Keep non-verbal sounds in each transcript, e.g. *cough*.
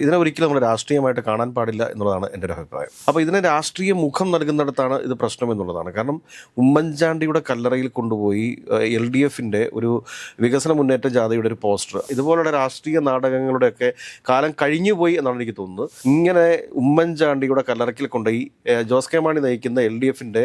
ഇതിനെ ഒരിക്കലും നമ്മൾ രാഷ്ട്രീയമായിട്ട് കാണാൻ പാടില്ല എന്നുള്ളതാണ് എന്റെ ഒരു അഭിപ്രായം. അപ്പോൾ ഇതിനെ രാഷ്ട്രീയ മുഖം നൽകുന്നിടത്താണ് ഇത് പ്രശ്നം എന്നുള്ളതാണ്. കാരണം ഉമ്മൻചാണ്ടിയുടെ കല്ലറയിൽ കൊണ്ടുപോയി എൽ ഡി എഫിന്റെ ഒരു വികസന മുന്നേറ്റ ജാഥയുടെ ഒരു പോസ്റ്റർ ഇതുപോലുള്ള രാഷ്ട്രീയ നാടകങ്ങളുടെയൊക്കെ കാലം കഴിഞ്ഞുപോയി എന്നാണ് എനിക്ക് തോന്നുന്നത്. ഇങ്ങനെ ഉമ്മൻചാണ്ടിയുടെ കല്ലറയ്ക്കിൽ കൊണ്ടുപോയി ജോസ് കെ മാണി നയിക്കുന്ന എൽ ഡി എഫിന്റെ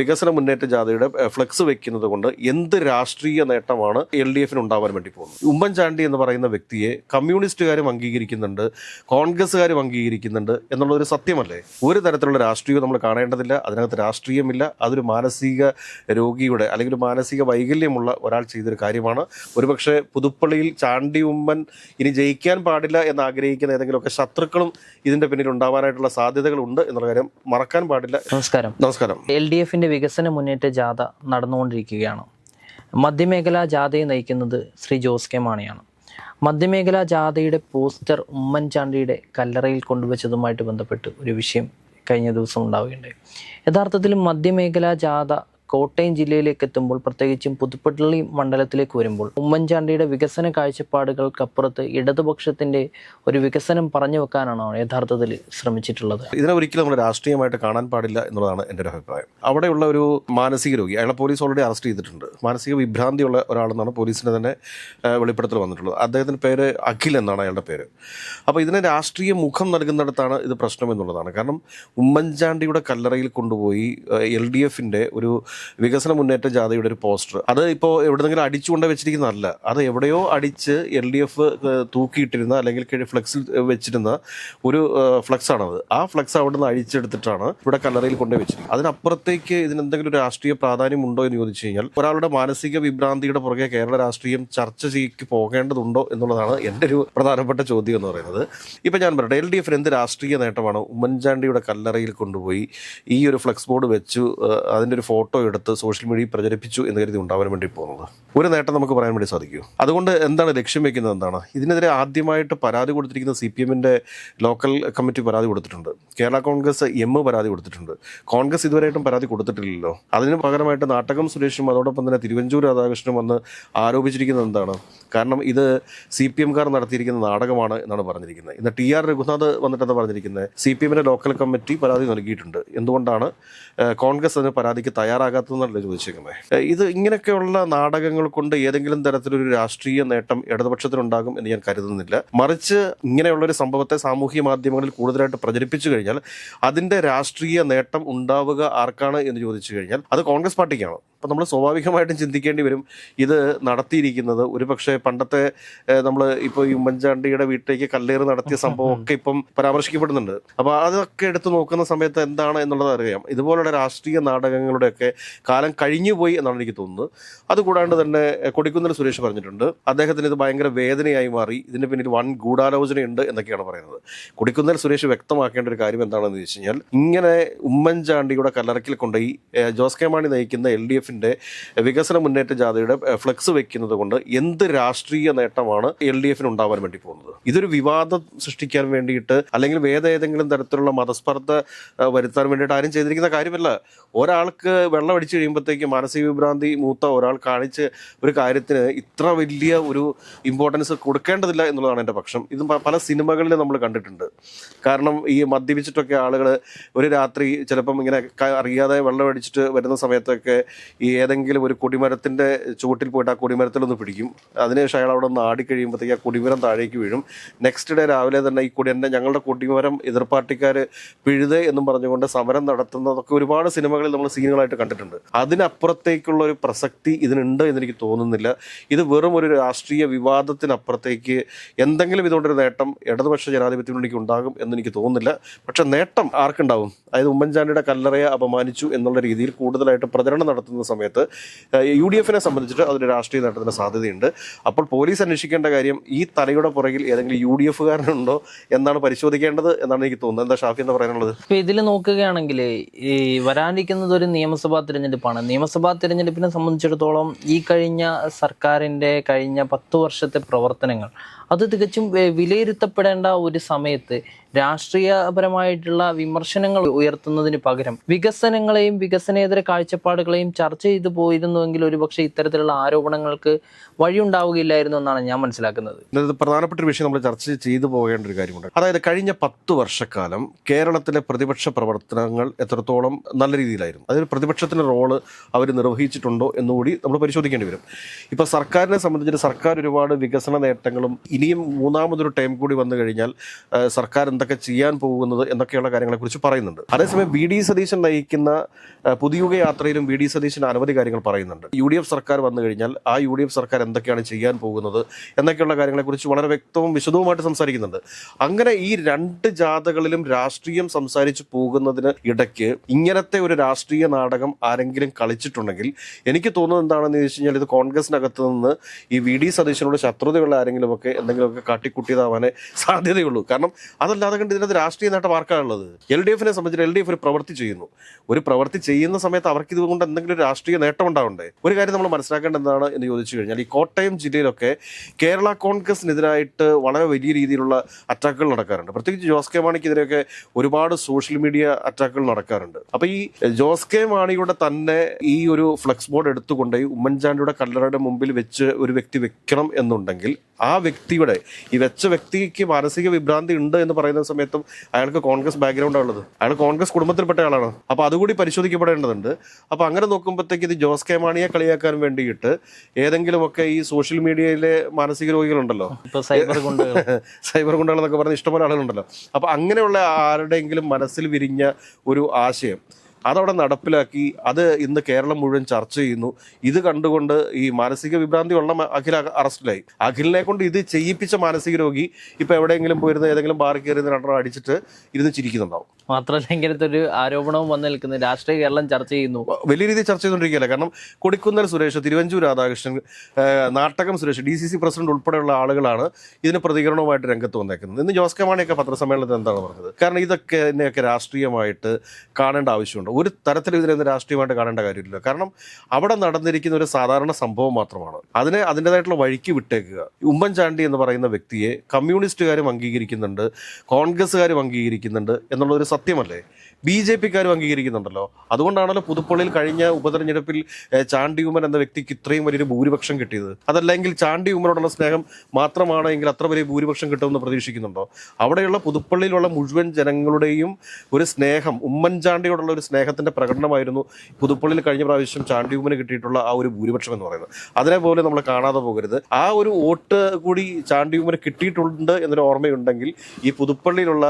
വികസന മുന്നേറ്റ ജാഥയുടെ ഫ്ലെക്സ് വെക്കുന്നത് കൊണ്ട് എന്ത് രാഷ്ട്രീയ നേട്ടമാണ് എൽ ഡി എഫിന് ഉണ്ടാവാൻ വേണ്ടി പോകുന്നത്? ഉമ്മൻചാണ്ടി എന്ന് പറയുന്ന വ്യക്തിയെ കമ്മ്യൂണിസ്റ്റുകാരും അംഗീകരിക്കുന്നുണ്ട്. കോൺഗ്രസ്സുകാരും അംഗീകരിക്കുന്നുണ്ട് എന്നുള്ളൊരു സത്യമല്ലേ? ഒരു തരത്തിലുള്ള രാഷ്ട്രീയവും നമ്മൾ കാണേണ്ടതില്ല. അതിനകത്ത് രാഷ്ട്രീയമില്ല. അതൊരു മാനസിക രോഗിയുടെ അല്ലെങ്കിൽ ഒരു മാനസിക വൈകല്യമുള്ള ഒരാൾ ചെയ്തൊരു കാര്യമാണ്. ഒരുപക്ഷെ പുതുപ്പള്ളിയിൽ ചാണ്ടി ഉമ്മൻ ഇനി ജയിക്കാൻ പാടില്ല എന്ന് ആഗ്രഹിക്കുന്ന ഏതെങ്കിലുമൊക്കെ ശത്രുക്കളും ഇതിന്റെ പിന്നിൽ ഉണ്ടാവാനായിട്ടുള്ള സാധ്യതകളുണ്ട് എന്നുള്ള കാര്യം മറക്കാൻ പാടില്ല. നമസ്കാരം. നമസ്കാരം. എൽ ഡി എഫിന്റെ വികസന മുന്നേറ്റ ജാഥ നടന്നുകൊണ്ടിരിക്കുകയാണ്. മധ്യമേഖലാ ജാഥയെ നയിക്കുന്നത് ശ്രീ ജോസ് കെ മാണിയാണ്. മധ്യമേഖലാ ജാഥയുടെ പോസ്റ്റർ ഉമ്മൻചാണ്ടിയുടെ കല്ലറയിൽ കൊണ്ടുവച്ചതുമായിട്ട് ബന്ധപ്പെട്ട് ഒരു വിഷയം കഴിഞ്ഞ ദിവസം ഉണ്ടാവുകയുണ്ടായി. യഥാർത്ഥത്തിൽ മധ്യമേഖലാ ജാഥ കോട്ടയം ജില്ലയിലേക്ക് എത്തുമ്പോൾ പ്രത്യേകിച്ചും പുതുപ്പള്ളി മണ്ഡലത്തിലേക്ക് വരുമ്പോൾ ഉമ്മൻചാണ്ടിയുടെ വികസന കാഴ്ചപ്പാടുകൾക്കപ്പുറത്ത് ഇടതുപക്ഷത്തിന്റെ ഒരു വികസനം പറഞ്ഞു വെക്കാനാണോ യഥാർത്ഥത്തിൽ ശ്രമിച്ചിട്ടുള്ളത്. ഇതിനെ ഒരിക്കലും നമ്മൾ രാഷ്ട്രീയമായിട്ട് കാണാൻ പാടില്ല എന്നുള്ളതാണ് എന്റെ ഒരു അഭിപ്രായം. അവിടെയുള്ള ഒരു മാനസിക രോഗി അയാളെ പോലീസ് ഓൾറെഡി അറസ്റ്റ് ചെയ്തിട്ടുണ്ട്. മാനസിക വിഭ്രാന്തിയുള്ള ഒരാളെന്നാണ് പോലീസിന്റെ തന്നെ വെളിപ്പെടുത്തൽ വന്നിട്ടുള്ളത്. അദ്ദേഹത്തിന്റെ പേര് അഖിൽ എന്നാണ് അയാളുടെ പേര്. അപ്പോൾ ഇതിനെ രാഷ്ട്രീയ മുഖം നൽകുന്നിടത്താണ് ഇത് പ്രശ്നം എന്നുള്ളതാണ്. കാരണം ഉമ്മൻചാണ്ടിയുടെ കല്ലറയിൽ കൊണ്ടുപോയി എൽ ഡി എഫിന്റെ ഒരു വികസന മുന്നേറ്റ ജാഥയുടെ ഒരു പോസ്റ്റർ. അത് ഇപ്പോൾ എവിടെന്നെങ്കിലും അടിച്ചുകൊണ്ട് വെച്ചിരിക്കുന്നതല്ല അത് എവിടെയോ അടിച്ച് എൽ ഡി എഫ് തൂക്കിയിട്ടിരുന്ന അല്ലെങ്കിൽ ഫ്ലെക്സിൽ വെച്ചിരുന്ന ഒരു ഫ്ലെക്സ് ആണത് ആ ഫ്ലെക്സ് അവിടെ നിന്ന് അഴിച്ചെടുത്തിട്ടാണ് ഇവിടെ കല്ലറയിൽ കൊണ്ടുപോയി വെച്ചിരിക്കുന്നത്. അതിനപ്പുറത്തേക്ക് ഇതിനെന്തെങ്കിലും ഒരു രാഷ്ട്രീയ പ്രാധാന്യം ഉണ്ടോ എന്ന് ചോദിച്ചു കഴിഞ്ഞാൽ ഒരാളുടെ മാനസിക വിഭ്രാന്തിയുടെ പുറകെ കേരള രാഷ്ട്രീയം ചർച്ച ചെയ്ക്ക് പോകേണ്ടതുണ്ടോ എന്നുള്ളതാണ് എന്റെ ഒരു പ്രധാനപ്പെട്ട ചോദ്യം എന്ന് പറയുന്നത്. ഇപ്പം ഞാൻ പറയട്ടെ എൽ ഡി എഫിന് എന്ത് രാഷ്ട്രീയ നേട്ടമാണ് ഉമ്മൻചാണ്ടിയുടെ കല്ലറയിൽ കൊണ്ടുപോയി ഈ ഒരു ഫ്ലെക്സ് ബോർഡ് വെച്ചു അതിന്റെ ഒരു ഫോട്ടോ എടുത്ത് സോഷ്യൽ മീഡിയയിൽ പ്രചരിപ്പിച്ചു എന്ന് കരുതി ഉണ്ടാവാൻ വേണ്ടി പോകുന്നത്. ഒരു നേട്ടം നമുക്ക് പറയാൻ വേണ്ടി സാധിക്കൂ. അതുകൊണ്ട് എന്താണ് ലക്ഷ്യം വെക്കുന്നത് എന്താണ്? ഇതിനെതിരെ ആദ്യമായിട്ട് പരാതി കൊടുത്തിരിക്കുന്ന സി പി എമ്മിന്റെ ലോക്കൽ കമ്മിറ്റി പരാതി കൊടുത്തിട്ടുണ്ട്. കേരള കോൺഗ്രസ് എം പരാതി കൊടുത്തിട്ടുണ്ട്. കോൺഗ്രസ് ഇതുവരെയായിട്ടും പരാതി കൊടുത്തിട്ടില്ലല്ലോ. അതിന് പകരമായിട്ട് നാട്ടകം സുരേഷും അതോടൊപ്പം തന്നെ തിരുവഞ്ചൂർ രാധാകൃഷ്ണനും വന്ന് ആരോപിച്ചിരിക്കുന്നത് എന്താണ്? കാരണം ഇത് സി പി എംകാർ നടത്തിയിരിക്കുന്ന നാടകമാണ് എന്നാണ് പറഞ്ഞിരിക്കുന്നത്. ഇന്ന് ടി ആർ രഘുനാഥ് വന്നിട്ടെന്ന് പറഞ്ഞിരിക്കുന്നത്? സി പി എമ്മിന്റെ ലോക്കൽ കമ്മിറ്റി പരാതി നൽകിയിട്ടുണ്ട്. എന്തുകൊണ്ടാണ് കോൺഗ്രസ് അതിന് പരാതിക്ക് തയ്യാറാകാത്തതെന്നല്ലേ ചോദിച്ചേക്കുന്നത് ഇത് ഇങ്ങനെയൊക്കെയുള്ള നാടകങ്ങൾ കൊണ്ട് ഏതെങ്കിലും തരത്തിലൊരു രാഷ്ട്രീയ നേട്ടം ഇടതുപക്ഷത്തിനുണ്ടാകും എന്ന് ഞാൻ കരുതുന്നില്ല. മറിച്ച് ഇങ്ങനെയുള്ള ഒരു സംഭവത്തെ സാമൂഹ്യ മാധ്യമങ്ങളിൽ കൂടുതലായിട്ട് പ്രചരിപ്പിച്ചു കഴിഞ്ഞാൽ അതിന്റെ രാഷ്ട്രീയ നേട്ടം ഉണ്ടാവുക ആർക്കാണ് എന്ന് ചോദിച്ചു കഴിഞ്ഞാൽ അത് കോൺഗ്രസ് പാർട്ടിക്കാണ്. അപ്പം നമ്മൾ സ്വാഭാവികമായിട്ടും ചിന്തിക്കേണ്ടി വരും ഇത് നടത്തിയിരിക്കുന്നത്. ഒരു പക്ഷേ പണ്ടത്തെ നമ്മൾ ഇപ്പോൾ ഈ ഉമ്മൻചാണ്ടിയുടെ വീട്ടിലേക്ക് കല്ലേറ് നടത്തിയ സംഭവമൊക്കെ ഇപ്പം പരാമർശിക്കപ്പെടുന്നുണ്ട്. അപ്പോൾ അതൊക്കെ എടുത്തു നോക്കുന്ന സമയത്ത് എന്താണ് എന്നുള്ളത് അറിയാം. ഇതുപോലുള്ള രാഷ്ട്രീയ നാടകങ്ങളുടെയൊക്കെ കാലം കഴിഞ്ഞുപോയി എന്നാണ് എനിക്ക് തോന്നുന്നത്. അതുകൂടാണ്ട് തന്നെ കൊടിക്കുന്നിൽ സുരേഷ് പറഞ്ഞിട്ടുണ്ട് അദ്ദേഹത്തിന് ഇത് ഭയങ്കര വേദനയായി മാറി ഇതിന് പിന്നിൽ വൻ ഗൂഢാലോചനയുണ്ട് എന്നൊക്കെയാണ് പറയുന്നത്. കൊടിക്കുന്നിൽ സുരേഷ് വ്യക്തമാക്കേണ്ട ഒരു കാര്യം എന്താണെന്ന് വെച്ച് കഴിഞ്ഞാൽ ഇങ്ങനെ ഉമ്മൻചാണ്ടിയുടെ കല്ലറക്കിൽ കൊണ്ടുപോയി ജോസ് കെ മാണി നയിക്കുന്ന എൽ ഡി എഫിന്റെ വികസന മുന്നേറ്റ ജാഥയുടെ ഫ്ലെക്സ് വെക്കുന്നത് കൊണ്ട് എന്ത് രാഷ്ട്രീയ നേട്ടമാണ് എൽ ഡി എഫിന് ഉണ്ടാവാൻ വേണ്ടി പോകുന്നത്? ഇതൊരു വിവാദം സൃഷ്ടിക്കാൻ വേണ്ടിയിട്ട് അല്ലെങ്കിൽ വേറെ ഏതെങ്കിലും തരത്തിലുള്ള മതസ്പർദ്ധ വരുത്താൻ വേണ്ടിയിട്ട് ആരും ചെയ്തിരിക്കുന്ന കാര്യമല്ല. ഒരാൾക്ക് വെള്ളം അടിച്ചു കഴിയുമ്പോഴത്തേക്ക് മാനസിക വിഭ്രാന്തി മൂത്ത ഒരാൾ കാണിച്ച് ഒരു കാര്യത്തിന് ഇത്ര വലിയ ഒരു ഇമ്പോർട്ടൻസ് കൊടുക്കേണ്ടതില്ല എന്നുള്ളതാണ് എന്റെ പക്ഷം. ഇത് പല സിനിമകളിൽ നമ്മൾ കണ്ടിട്ടുണ്ട്. കാരണം ഈ മദ്യപിച്ചിട്ടൊക്കെ ആളുകൾ ഒരു രാത്രി ചിലപ്പം ഇങ്ങനെ അറിയാതെ വെള്ളം അടിച്ചിട്ട് വരുന്ന സമയത്തൊക്കെ ഈ ഏതെങ്കിലും ഒരു കൊടിമരത്തിന്റെ ചുവട്ടിൽ പോയിട്ട് ആ കൊടിമരത്തിലൊന്ന് പിടിക്കും. അതിനുശേഷം അയാൾ അവിടെ ഒന്ന് ആടിക്കഴിയുമ്പോഴത്തേക്ക് ആ കൊടിമരം താഴേക്ക് വീഴും. നെക്സ്റ്റ് ഡേ രാവിലെ തന്നെ ഈ കൊടി എന്റെ ഞങ്ങളുടെ കൊടിമരം എതിർപ്പാർട്ടിക്കാർ പിഴുതേ എന്നും പറഞ്ഞുകൊണ്ട് സമരം നടത്തുന്നതൊക്കെ ഒരുപാട് സിനിമകളിൽ നമ്മൾ സീനുകളായിട്ട് കണ്ടിട്ടുണ്ട്. അതിനപ്പുറത്തേക്കുള്ള ഒരു പ്രസക്തി ഇതിനുണ്ട് എന്നെനിക്ക് തോന്നുന്നില്ല. ഇത് വെറും ഒരു രാഷ്ട്രീയ വിവാദത്തിനപ്പുറത്തേക്ക് എന്തെങ്കിലും ഇതുകൊണ്ടൊരു നേട്ടം ഇടതുപക്ഷ ജനാധിപത്യ മുന്നണിക്ക് ഉണ്ടാകും എന്നെനിക്ക് തോന്നുന്നില്ല. പക്ഷെ നേട്ടം ആർക്കുണ്ടാവും? അതായത് ഉമ്മൻചാണ്ടിയുടെ കല്ലറയെ അപമാനിച്ചു എന്നുള്ള രീതിയിൽ കൂടുതലായിട്ട് പ്രചരണം നടത്തുന്ന സമയത്ത് യു ഡി എഫിനെ സംബന്ധിച്ചിട്ട് അതിന് രാഷ്ട്രീയ നേട്ടത്തിന് സാധ്യതയുണ്ട്. അപ്പോൾ പോലീസ് അന്വേഷിക്കേണ്ട കാര്യം ഈ തലയുടെ പുറകിൽ ഏതെങ്കിലും യു ഡി എഫുകാരനുണ്ടോ എന്നാണ് പരിശോധിക്കേണ്ടത് എന്നാണ് എനിക്ക് തോന്നുന്നത്. എന്താ ഷാഫി എന്ന് പറയാനുള്ളത്? ഇപ്പൊ ഇതിൽ നോക്കുകയാണെങ്കിൽ ഈ വരാനിരിക്കുന്നത് ഒരു നിയമസഭാ തിരഞ്ഞെടുപ്പാണ്. നിയമസഭാ തിരഞ്ഞെടുപ്പിനെ സംബന്ധിച്ചിടത്തോളം ഈ കഴിഞ്ഞ സർക്കാരിന്റെ കഴിഞ്ഞ പത്ത് വർഷത്തെ പ്രവർത്തനങ്ങൾ അത് തികച്ചും വിലയിരുത്തപ്പെടേണ്ട ഒരു സമയത്ത് രാഷ്ട്രീയപരമായിട്ടുള്ള വിമർശനങ്ങൾ ഉയർത്തുന്നതിന് പകരം വികസനങ്ങളെയും വികസനേതര കാഴ്ചപ്പാടുകളെയും ചർച്ച ചെയ്തു പോയിരുന്നുവെങ്കിൽ ഒരുപക്ഷെ ഇത്തരത്തിലുള്ള ആരോപണങ്ങൾക്ക് വഴിയുണ്ടാവുകയില്ലായിരുന്നു എന്നാണ് ഞാൻ മനസ്സിലാക്കുന്നത്. ഇത് പ്രധാനപ്പെട്ട ഒരു വിഷയം നമ്മൾ ചർച്ച ചെയ്തു പോകേണ്ട ഒരു കാര്യമുണ്ട്. അതായത് കഴിഞ്ഞ പത്ത് വർഷക്കാലം കേരളത്തിലെ പ്രതിപക്ഷ പ്രവർത്തനങ്ങൾ എത്രത്തോളം നല്ല രീതിയിലായിരുന്നു. അതായത് പ്രതിപക്ഷത്തിന്റെ റോൾ അവർ നിർവഹിച്ചിട്ടുണ്ടോ എന്നുകൂടി നമ്മൾ പരിശോധിക്കേണ്ടി വരും. ഇപ്പൊ സർക്കാരിനെ സംബന്ധിച്ചിട്ട് സർക്കാർ ഒരുപാട് വികസന നേട്ടങ്ങളും ഇനിയും മൂന്നാമതൊരു ടൈം കൂടി വന്നു കഴിഞ്ഞാൽ സർക്കാർ എന്തൊക്കെ ചെയ്യാൻ പോകുന്നത് എന്നൊക്കെയുള്ള കാര്യങ്ങളെക്കുറിച്ച് പറയുന്നുണ്ട്. അതേസമയം വി ഡി സതീശൻ നയിക്കുന്ന പുതിയുഗ യാത്രയിലും വി ഡി സതീശൻ അനവധി കാര്യങ്ങൾ പറയുന്നുണ്ട്. യു ഡി എഫ് സർക്കാർ വന്നു കഴിഞ്ഞാൽ ആ യു ഡി എഫ് സർക്കാർ എന്തൊക്കെയാണ് ചെയ്യാൻ പോകുന്നത് എന്നൊക്കെയുള്ള കാര്യങ്ങളെക്കുറിച്ച് വളരെ വ്യക്തവും വിശദവുമായിട്ട് സംസാരിക്കുന്നുണ്ട്. അങ്ങനെ ഈ രണ്ട് ജാഥകളിലും രാഷ്ട്രീയം സംസാരിച്ച് പോകുന്നതിന് ഇടയ്ക്ക് ഇങ്ങനത്തെ ഒരു രാഷ്ട്രീയ നാടകം ആരെങ്കിലും കളിച്ചിട്ടുണ്ടെങ്കിൽ എനിക്ക് തോന്നുന്നത് എന്താണെന്ന് ചോദിച്ചു കഴിഞ്ഞാൽ ഇത് കോൺഗ്രസിനകത്ത് നിന്ന് ഈ വി ഡി സതീശനോട് ശത്രുതയുള്ള ആരെങ്കിലുമൊക്കെ എന്തെങ്കിലുമൊക്കെ കാട്ടിക്കുട്ടിയതാവാനേ സാധ്യതയുള്ളൂ. കാരണം അതല്ലാതെ കണ്ട് ഇതിനകത്ത് രാഷ്ട്രീയ നേട്ടം ആർക്കാണുള്ളത്? എൽ ഡി എഫിനെ സംബന്ധിച്ച് എൽ ഡി എഫ് ഒരു പ്രവൃത്തി ചെയ്യുന്നു. ഒരു പ്രവൃത്തി ചെയ്യുന്ന സമയത്ത് അവർക്ക് ഇതുകൊണ്ട് എന്തെങ്കിലും രാഷ്ട്രീയ നേട്ടം ഉണ്ടാവണ്ടേ? ഒരു കാര്യം നമ്മൾ മനസ്സിലാക്കേണ്ടത് എന്താണ് എന്ന് ചോദിച്ചു കഴിഞ്ഞാൽ ഈ കോട്ടയം ജില്ലയിലൊക്കെ കേരള കോൺഗ്രസിനെതിരായിട്ട് വളരെ വലിയ രീതിയിലുള്ള അറ്റാക്കുകൾ നടക്കാറുണ്ട്. പ്രത്യേകിച്ച് ജോസ് കെ മാണിക്കെതിരെയൊക്കെ ഒരുപാട് സോഷ്യൽ മീഡിയ അറ്റാക്കുകൾ നടക്കാറുണ്ട്. അപ്പൊ ഈ ജോസ് കെ മാണിയുടെ തന്നെ ഈ ഒരു ഫ്ലെക്സ് ബോർഡ് എടുത്തുകൊണ്ട് ഉമ്മൻചാണ്ടിയുടെ കല്ലറയുടെ മുമ്പിൽ വെച്ച് ഒരു വ്യക്തി വെക്കണം എന്നുണ്ടെങ്കിൽ ആ വ്യക്തിയുടെ ഈ വെച്ച വ്യക്തിക്ക് മാനസിക വിഭ്രാന്തി ഉണ്ട് എന്ന് പറയുന്ന സമയത്തും അയാൾക്ക് കോൺഗ്രസ് ബാക്ക്ഗ്രൗണ്ട് ഉള്ളത് അയാൾ കോൺഗ്രസ് കുടുംബത്തിൽപ്പെട്ട ആളാണ്. അപ്പൊ അതുകൂടി പരിശോധിക്കപ്പെടേണ്ടതുണ്ട്. അപ്പൊ അങ്ങനെ നോക്കുമ്പോഴത്തേക്ക് ഇത് ജോസ് കെ മാണിയെ കളിയാക്കാൻ വേണ്ടിയിട്ട് ഏതെങ്കിലുമൊക്കെ ഈ സോഷ്യൽ മീഡിയയിലെ മാനസിക രോഗികളുണ്ടല്ലോ. ഇപ്പൊ സൈബർ ഗുണ്ടകൾ. *laughs* സൈബർ ഗുണ്ടകൾ എന്നൊക്കെ പറഞ്ഞ ഇഷ്ടംപോലെ ആളുകളുണ്ടല്ലോ. അപ്പൊ അങ്ങനെയുള്ള ആരുടെയെങ്കിലും മനസ്സിൽ വിരിഞ്ഞ ഒരു ആശയം അതവിടെ നടപ്പിലാക്കി അത് ഇന്ന് കേരളം മുഴുവൻ ചർച്ച ചെയ്യുന്നു. ഇത് കണ്ടുകൊണ്ട് ഈ മാനസിക വിഭ്രാന്തി ഉള്ള അഖില അറസ്റ്റിലായി. അഖിലിനെ കൊണ്ട് ഇത് ചെയ്യിപ്പിച്ച മാനസിക രോഗി ഇപ്പൊ എവിടെയെങ്കിലും പോയിരുന്ന ഏതെങ്കിലും ബാറിൽ കയറി രണ്ടെണ്ണം അടിച്ചിട്ട് ഇരുന്ന് ചിരിക്കുന്നുണ്ടാവും. മാത്രമല്ല ഇങ്ങനത്തെ ഒരു ആരോപണവും വന്നു നിൽക്കുന്നത് രാഷ്ട്രീയ കേരളം ചർച്ച ചെയ്യുന്നു. വലിയ രീതിയിൽ ചർച്ച ചെയ്തുകൊണ്ടിരിക്കുകയല്ല. കാരണം Kodikunnil Suresh Thiruvanchoor Radhakrishnan Nattakom Suresh D C C president ഉൾപ്പെടെയുള്ള ആളുകളാണ് ഇതിന് പ്രതികരണവുമായിട്ട് രംഗത്ത് വന്നേക്കുന്നത്. ഇന്ന് ജോസ് കെ മാണിയൊക്കെ പത്രസമ്മേളനത്തിൽ എന്താണ് പറഞ്ഞത്? കാരണം ഇതൊക്കെ എന്നെയൊക്കെ രാഷ്ട്രീയമായിട്ട് കാണേണ്ട ആവശ്യമുണ്ട്. ഒരു തരത്തിലും ഇതിനെ രാഷ്ട്രീയമായിട്ട് കാണേണ്ട കാര്യമില്ല. കാരണം അവിടെ നടന്നിരിക്കുന്ന ഒരു സാധാരണ സംഭവം മാത്രമാണ്. അതിനെ അതിന്റെതായിട്ടുള്ള വഴിക്ക് വിട്ടേക്കുക. ഉമ്മൻചാണ്ടി എന്ന് പറയുന്ന വ്യക്തിയെ കമ്മ്യൂണിസ്റ്റുകാരും അംഗീകരിക്കുന്നുണ്ട് കോൺഗ്രസ്സുകാരും അംഗീകരിക്കുന്നുണ്ട് എന്നുള്ളൊരു സത്യമല്ലേ? ബി ജെ പിക്കാരും അംഗീകരിക്കുന്നുണ്ടല്ലോ. അതുകൊണ്ടാണല്ലോ പുതുപ്പള്ളിയിൽ കഴിഞ്ഞ ഉപതെരഞ്ഞെടുപ്പിൽ ചാണ്ടി ഉമ്മൻ എന്ന വ്യക്തിക്ക് ഇത്രയും വലിയൊരു ഭൂരിപക്ഷം കിട്ടിയത്. അതല്ലെങ്കിൽ ചാണ്ടി ഉമ്മനോടുള്ള സ്നേഹം മാത്രമാണ് എങ്കിൽ അത്ര വലിയ ഭൂരിപക്ഷം കിട്ടുമെന്ന് പ്രതീക്ഷിക്കുന്നുണ്ടോ? അവിടെയുള്ള പുതുപ്പള്ളിയിലുള്ള മുഴുവൻ ജനങ്ങളുടെയും ഒരു സ്നേഹം ഉമ്മൻചാണ്ടിയോടുള്ള ഒരു സ്നേഹത്തിന്റെ പ്രകടനമായിരുന്നു പുതുപ്പള്ളിയിൽ കഴിഞ്ഞ പ്രാവശ്യം ചാണ്ടിയൂമിന് കിട്ടിയിട്ടുള്ള ആ ഒരു ഭൂരിപക്ഷം എന്ന് പറയുന്നത്. അതിനെപോലെ നമ്മൾ കാണാതെ പോകരുത്. ആ ഒരു വോട്ട് കൂടി ചാണ്ടിയൂമിന് കിട്ടിയിട്ടുണ്ട് എന്നൊരു ഓർമ്മയുണ്ടെങ്കിൽ ഈ പുതുപ്പള്ളിയിലുള്ള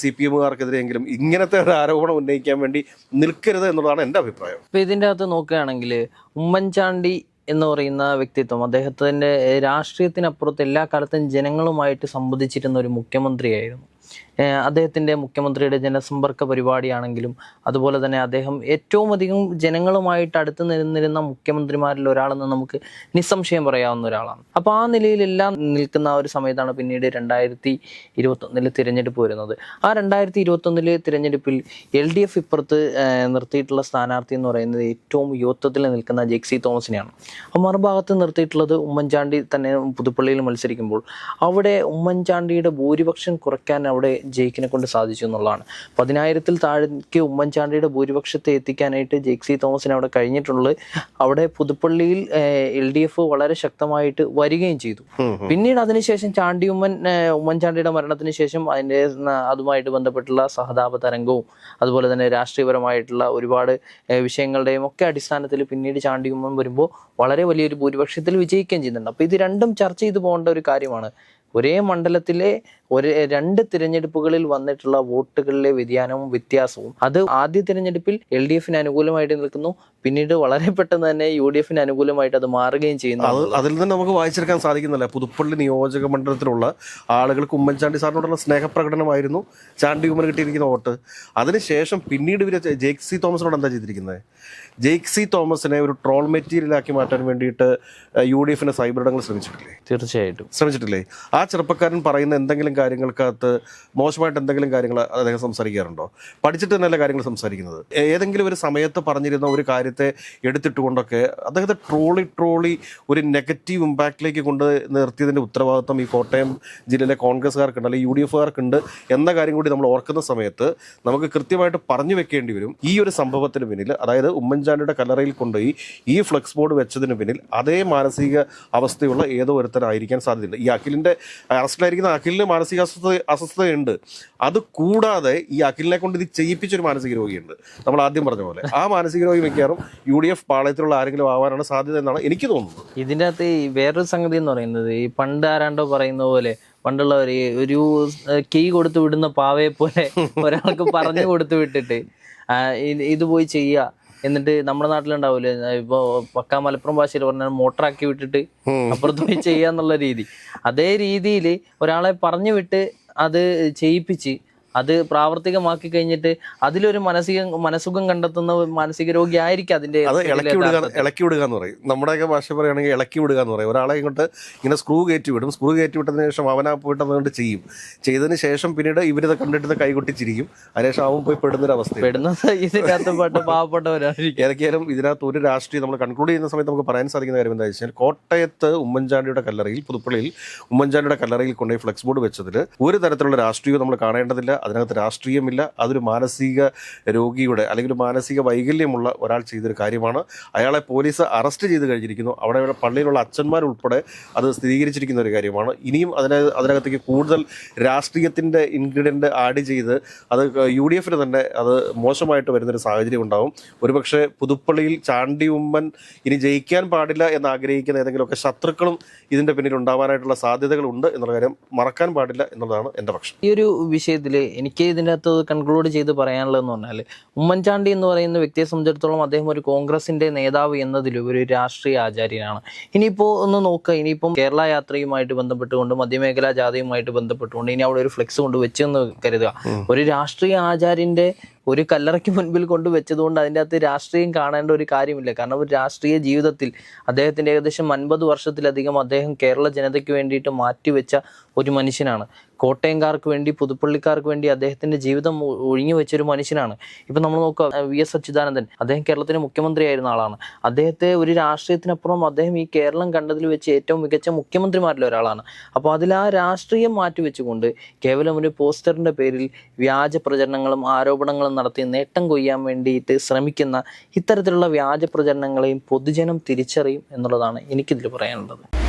സി പി എമ്മുകാർക്കെതിരെയെങ്കിലും ഇങ്ങനത്തെ ഒരു ആരോപണം ഉന്നയിക്കാൻ വേണ്ടി നിൽക്കരുത് എന്നുള്ളതാണ് എന്റെ അഭിപ്രായം. ഇപ്പൊ ഇതിന്റെ അകത്ത് നോക്കുകയാണെങ്കിൽ ഉമ്മൻചാണ്ടി എന്ന് പറയുന്ന വ്യക്തിത്വം അദ്ദേഹത്തിന്റെ രാഷ്ട്രീയത്തിനപ്പുറത്ത് എല്ലാ കാലത്തും ജനങ്ങളുമായിട്ട് സംബന്ധിച്ചിരുന്ന ഒരു മുഖ്യമന്ത്രിയായിരുന്നു. ഏഹ് അദ്ദേഹത്തിന്റെ മുഖ്യമന്ത്രിയുടെ ജനസമ്പർക്ക പരിപാടിയാണെങ്കിലും അതുപോലെ തന്നെ അദ്ദേഹം ഏറ്റവും അധികം ജനങ്ങളുമായിട്ട് അടുത്ത് നിന്നിരുന്ന മുഖ്യമന്ത്രിമാരിൽ ഒരാളെന്ന് നമുക്ക് നിസ്സംശയം പറയാവുന്ന ഒരാളാണ്. അപ്പോൾ ആ നിലയിലെല്ലാം നിൽക്കുന്ന ആ ഒരു സമയത്താണ് പിന്നീട് രണ്ടായിരത്തി ഇരുപത്തൊന്നിൽ തിരഞ്ഞെടുപ്പ് വരുന്നത്. ആ രണ്ടായിരത്തി ഇരുപത്തൊന്നിൽ തിരഞ്ഞെടുപ്പിൽ എൽ ഡി എഫ് ഇപ്പുറത്ത് നിർത്തിയിട്ടുള്ള സ്ഥാനാർത്ഥി എന്ന് പറയുന്നത് ഏറ്റവും യുവത്വത്തിൽ നിൽക്കുന്ന ജെക്സി തോമസിനെയാണ്. അപ്പോൾ മറുഭാഗത്ത് നിർത്തിയിട്ടുള്ളത് ഉമ്മൻചാണ്ടി തന്നെ പുതുപ്പള്ളിയിൽ മത്സരിക്കുമ്പോൾ. അവിടെ ഉമ്മൻചാണ്ടിയുടെ ഭൂരിപക്ഷം കുറയ്ക്കാൻ അവിടെ ജയിക്കിനെ കൊണ്ട് സാധിച്ചു എന്നുള്ളതാണ്. പതിനായിരത്തിൽ താഴേക്ക് ഉമ്മൻചാണ്ടിയുടെ ഭൂരിപക്ഷത്തെ എത്തിക്കാനായിട്ട് ജെക്സി തോമസിന് അവിടെ കഴിഞ്ഞിട്ടുള്ളത്. അവിടെ പുതുപ്പള്ളിയിൽ എൽ ഡി എഫ് വളരെ ശക്തമായിട്ട് വരികയും ചെയ്തു. പിന്നീട് അതിനുശേഷം ചാണ്ടി ഉമ്മൻ ഉമ്മൻചാണ്ടിയുടെ മരണത്തിന് ശേഷം അതിന്റെ അതുമായിട്ട് ബന്ധപ്പെട്ടുള്ള സഹതാപ തരംഗവും അതുപോലെ തന്നെ രാഷ്ട്രീയപരമായിട്ടുള്ള ഒരുപാട് വിഷയങ്ങളുടെയും ഒക്കെ അടിസ്ഥാനത്തിൽ പിന്നീട് ചാണ്ടി ഉമ്മൻ വരുമ്പോൾ വളരെ വലിയൊരു ഭൂരിപക്ഷത്തിൽ വിജയിക്കുകയും ചെയ്യുന്നുണ്ട്. അപ്പോൾ ഇത് രണ്ടും ചർച്ച ചെയ്തു പോകേണ്ട ഒരു കാര്യമാണ്. ഒരേ മണ്ഡലത്തിലെ ഒരു രണ്ട് തിരഞ്ഞെടുപ്പുകളിൽ വന്നിട്ടുള്ള വോട്ടുകളിലെ വ്യതിയാനവും വ്യത്യാസവും. അത് ആദ്യ തിരഞ്ഞെടുപ്പിൽ എൽ ഡി എഫിന് അനുകൂലമായിട്ട് നിൽക്കുന്നു. പിന്നീട് വളരെ പെട്ടെന്ന് തന്നെ യു ഡി എഫിന് അനുകൂലമായിട്ട് അത് മാറുകയും ചെയ്യുന്നു. അതിൽ നിന്ന് നമുക്ക് വായിച്ചെടുക്കാൻ സാധിക്കുന്നില്ല. പുതുപ്പള്ളി നിയോജക മണ്ഡലത്തിലുള്ള ആളുകൾക്ക് ഉമ്മൻചാണ്ടി സാറിനോടുള്ള സ്നേഹപ്രകടനമായിരുന്നു ചാണ്ടി കുമ്മൻ കിട്ടിയിരിക്കുന്ന വോട്ട്. അതിനുശേഷം പിന്നീട് ഇവർ ജെയ്ക്സി തോമസിനോട് എന്താ ചെയ്തിരിക്കുന്നത് ജെയ്ക്സി തോമസിനെ ഒരു ട്രോൾ മെറ്റീരിയലാക്കി മാറ്റാൻ വേണ്ടിയിട്ട് യു ഡി എഫിന്റെ സൈബർ ഇടങ്ങൾ ശ്രമിച്ചിട്ടില്ലേ? തീർച്ചയായിട്ടും. ശ്രമിച്ചിട്ടില്ലേ? ആ ചെറുപ്പക്കാരൻ പറയുന്ന എന്തെങ്കിലും കാര്യങ്ങൾക്കകത്ത് മോശമായിട്ട് എന്തെങ്കിലും കാര്യങ്ങൾ അദ്ദേഹം സംസാരിക്കാറുണ്ടോ? പഠിച്ചിട്ട് നല്ല കാര്യങ്ങൾ സംസാരിക്കുന്നത്. ഏതെങ്കിലും ഒരു സമയത്ത് പറഞ്ഞിരുന്ന ഒരു കാര്യത്തെ എടുത്തിട്ടുകൊണ്ടൊക്കെ അദ്ദേഹത്തെ ട്രോളി ട്രോളി ഒരു നെഗറ്റീവ് ഇമ്പാക്റ്റിലേക്ക് കൊണ്ട് നിർത്തിയതിന്റെ ഉത്തരവാദിത്വം ഈ കോട്ടയം ജില്ലയിലെ കോൺഗ്രസ്സുകാർക്കുണ്ട് അല്ലെങ്കിൽ യു ഡി എഫുകാർക്കുണ്ട് എന്ന കാര്യം കൂടി നമ്മൾ ഓർക്കുന്ന സമയത്ത് നമുക്ക് കൃത്യമായിട്ട് പറഞ്ഞു വെക്കേണ്ടി വരും. ഈ ഒരു സംഭവത്തിന് പിന്നിൽ അതായത് ഉമ്മൻചാണ്ടിയുടെ കല്ലറയിൽ കൊണ്ടുപോയി ഈ ഫ്ലെക്സ് ബോർഡ് വെച്ചതിന് പിന്നിൽ അതേ മാനസിക അവസ്ഥയുള്ള ഏതോ ഒരുത്തനായിരിക്കാൻ സാധ്യതയുണ്ട്. ഈ അഖിലിന്റെ അറസ്റ്റിലായിരിക്കുന്ന അഖിലിന് മാനസിക അസ്വസ്ഥ അസ്വസ്ഥതയുണ്ട്. അത് കൂടാതെ ഈ അഖിലിനെ കൊണ്ട് ഇത് ചെയ്യിപ്പിച്ചൊരു മാനസിക രോഗിയുണ്ട്. നമ്മൾ ആദ്യം പറഞ്ഞ പോലെ. ആ മാനസിക രോഗി മിക്കവാറും യു ഡി എഫ് പാളയത്തിലുള്ള ആരെങ്കിലും ആവാനാണ് സാധ്യത എന്നാണ് എനിക്ക് തോന്നുന്നത്. ഇതിന്റെ അകത്ത് ഈ വേറൊരു സംഗതി എന്ന് പറയുന്നത് ഈ പണ്ട് ആരാണ്ടോ പറയുന്ന പോലെ പണ്ടുള്ളവർ ഒരു കീ കൊടുത്തു വിടുന്ന പാവയെ പോലെ *laughs* ഒരാൾക്ക് പറഞ്ഞു കൊടുത്തു വിട്ടിട്ട് ഇത് ഇത് പോയി ചെയ്യുക. എന്നിട്ട് നമ്മുടെ നാട്ടിലുണ്ടാവില്ലേ ഇപ്പൊ പക്കാ മലപ്പുറം ഭാഷയിൽ പറഞ്ഞാൽ മോട്ടറാക്കി വിട്ടിട്ട് അപ്പുറത്ത് പോയി ചെയ്യാന്നുള്ള രീതി. അതേ രീതിയിൽ ഒരാളെ പറഞ്ഞു വിട്ട് അത് ചെയ്യിപ്പിച്ച് അത് പ്രാവർത്തികമാക്കി കഴിഞ്ഞിട്ട് അതിലൊരു മനസിക മനസുഖം കണ്ടെത്തുന്ന മാനസിക രോഗി ആയിരിക്കും അതിന്റെ അത് ഇളക്കി വിടുക ഇളക്കി വിടുക എന്ന് പറയും. നമ്മുടെയൊക്കെ ഭാഷ പറയുകയാണെങ്കിൽ ഇളക്കി വിടുക എന്ന് പറയും. ഒരാളെ ഇങ്ങോട്ട് ഇങ്ങനെ സ്ക്രൂ കയറ്റി വിടും. സ്ക്രൂ കയറ്റി വിട്ടതിന് ശേഷം അവനാ പോയിട്ട് അതുകൊണ്ട് ചെയ്യും. ചെയ്തതിന് ശേഷം പിന്നീട് ഇവരിത് കണ്ടിട്ട് കൈകൊട്ടിച്ചിരിക്കും അതിനുശേഷം അവൻ പോയി പെടുന്നൊരു അവസ്ഥ. പെടുന്നത് ഇതിനകത്ത് പെട്ട പാവപ്പെട്ടവരായിരിക്കും. ഏതൊക്കെയാലും ഇതിനകത്ത് ഒരു രാഷ്ട്രീയം നമ്മൾ കൺക്ലൂഡ് ചെയ്യുന്ന സമയത്ത് നമുക്ക് പറയാൻ സാധിക്കുന്ന കാര്യം എന്താ വെച്ചാൽ കോട്ടയത്ത് ഉമ്മൻചാണ്ടിയുടെ കല്ലറയിൽ പുതുപ്പള്ളിയിൽ ഉമ്മൻചാണ്ടിയുടെ കല്ലറയിൽ കൊണ്ടുപോയി ഫ്ലെക്സ് ബോർഡ് വെച്ചതിൽ ഒരു തരത്തിലുള്ള രാഷ്ട്രീയവും നമ്മൾ കാണേണ്ടതില്ല. അതിനകത്ത് രാഷ്ട്രീയമില്ല അതൊരു മാനസിക രോഗിയുടെ അല്ലെങ്കിൽ ഒരു മാനസിക വൈകല്യമുള്ള ഒരാൾ ചെയ്തൊരു കാര്യമാണ്. അയാളെ പോലീസ് അറസ്റ്റ് ചെയ്ത് കഴിഞ്ഞിരിക്കുന്നു. അവിടെ പള്ളിയിലുള്ള അച്ഛന്മാരുൾപ്പെടെ അത് സ്ഥിരീകരിച്ചിരിക്കുന്ന ഒരു കാര്യമാണ്. ഇനിയും അതിന് അതിനകത്തേക്ക് കൂടുതൽ രാഷ്ട്രീയത്തിന്റെ ഇൻഗ്രീഡിയന്റ് ആഡ് ചെയ്ത് അത് യു ഡി എഫിന് തന്നെ അത് മോശമായിട്ട് വരുന്നൊരു സാഹചര്യം ഉണ്ടാവും. ഒരുപക്ഷെ പുതുപ്പള്ളിയിൽ ചാണ്ടി ഉമ്മൻ ഇനി ജയിക്കാൻ പാടില്ല എന്ന് ആഗ്രഹിക്കുന്ന ഏതെങ്കിലുമൊക്കെ ശത്രുക്കളും ഇതിന്റെ പിന്നിൽ ഉണ്ടാവാനായിട്ടുള്ള സാധ്യതകളുണ്ട് എന്നുള്ള കാര്യം മറക്കാൻ പാടില്ല എന്നുള്ളതാണ് എന്റെ പക്ഷം. ഈ ഒരു വിഷയത്തിൽ എനിക്ക് ഇതിന്റെ അകത്ത് കൺക്ലൂഡ് ചെയ്ത് പറയാനുള്ളതെന്ന് പറഞ്ഞാൽ ഉമ്മൻചാണ്ടി എന്ന് പറയുന്ന വ്യക്തിയെ സംബന്ധിച്ചിടത്തോളം അദ്ദേഹം ഒരു കോൺഗ്രസിന്റെ നേതാവ് എന്നതിലും ഒരു രാഷ്ട്രീയ ആചാര്യനാണ്. ഇനിയിപ്പോൾ ഒന്ന് നോക്കുക. ഇനിയിപ്പം കേരള യാത്രയുമായിട്ട് ബന്ധപ്പെട്ടുകൊണ്ട് മധ്യമേഖലാ ജാഥയുമായിട്ട് ബന്ധപ്പെട്ടുകൊണ്ട് ഇനി അവിടെ ഒരു ഫ്ലെക്സ് കൊണ്ട് വെച്ചെന്ന് കരുതുക. ഒരു രാഷ്ട്രീയ ആചാര്യന്റെ ഒരു കല്ലറയ്ക്ക് *laughs* മുൻപിൽ കൊണ്ട് അതിന്റെ അകത്ത് രാഷ്ട്രീയം കാണേണ്ട ഒരു കാര്യമില്ല. കാരണം ഒരു രാഷ്ട്രീയ ജീവിതത്തിൽ അദ്ദേഹത്തിന്റെ ഏകദേശം അൻപത് വർഷത്തിലധികം അദ്ദേഹം കേരള ജനതയ്ക്ക് വേണ്ടിയിട്ട് മാറ്റിവെച്ച ഒരു മനുഷ്യനാണ്. കോട്ടയംകാർക്ക് വേണ്ടി പുതുപ്പള്ളിക്കാർക്ക് വേണ്ടി അദ്ദേഹത്തിന്റെ ജീവിതം ഒഴിഞ്ഞു വെച്ച ഒരു മനുഷ്യനാണ്. ഇപ്പം നമ്മൾ നോക്കുക വി. എസ്. അച്യുതാനന്ദൻ അദ്ദേഹം കേരളത്തിന്റെ മുഖ്യമന്ത്രിയായിരുന്ന ആളാണ്. അദ്ദേഹത്തെ ഒരു രാഷ്ട്രീയത്തിനപ്പുറം അദ്ദേഹം ഈ കേരളം കണ്ടതിൽ വെച്ച് ഏറ്റവും മികച്ച മുഖ്യമന്ത്രിമാരിൽ ഒരാളാണ്. അപ്പോൾ അതിൽ ആ രാഷ്ട്രീയം മാറ്റിവെച്ചുകൊണ്ട് കേവലം ഒരു പോസ്റ്ററിന്റെ പേരിൽ വ്യാജ പ്രചരണങ്ങളും ആരോപണങ്ങളും നടത്തി നേട്ടം കൊയ്യാൻ വേണ്ടിയിട്ട് ശ്രമിക്കുന്ന ഇത്തരത്തിലുള്ള വ്യാജ പ്രചരണങ്ങളെയും പൊതുജനം തിരിച്ചറിയും എന്നുള്ളതാണ് എനിക്കിതിൽ പറയാനുള്ളത്.